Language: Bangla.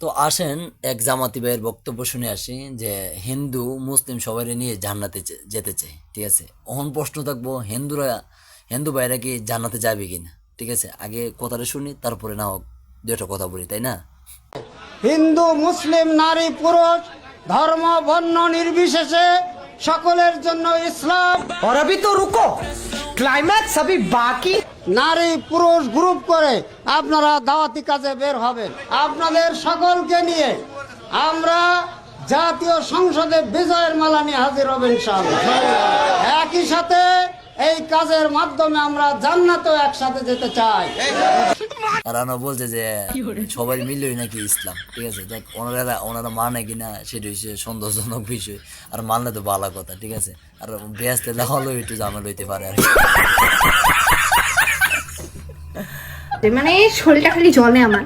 তো আসেন এক জামাতি ভাইয়ের বক্তব্য শুনে আসি যে হিন্দু মুসলিম সবাই নিয়ে জান্নাতে যে- যেতে চায় ঠিক আছে অহন প্রশ্ন থাকবো হিন্দুরা হিন্দু ভাইরা কি জান্নাতে যাবে কিনা ঠিক আছে আগে কথাটা শুনি তারপরে না হোক দু একটা কথা বলি তাই না হিন্দু মুসলিম নারী পুরুষ ধর্ম বর্ণ নির্বিশেষে সকলের জন্য ইসলাম और अभी तो रुको क्लाइमैक्स अभी बाकी নারী পুরুষ গ্রুপ করে আপনারা দাওয়াতি কাজে বের হবেন। আপনাদের সকলকে নিয়ে আমরা জাতীয় সংসদে বিজয়ের মালা নিয়ে হাজির হবেন ইনশাআল্লাহ। একই সাথে এই কাজের মাধ্যমে আমরা জান্নাতেও একসাথে যেতে চাই। আমরা বলছে যে সবাই মিললেই নাকি ইসলাম ঠিক আছে? দেখ ওনারা ওনারা মানে কিনা সেটা হচ্ছে সন্দেহজনক বিষয়। আর মানলে তো ভালো কথা ঠিক আছে? আর বেসতে হলেও একটু ঝামেলা হইতে পারে আর। মানে শরীরটা খালি জলে আমার।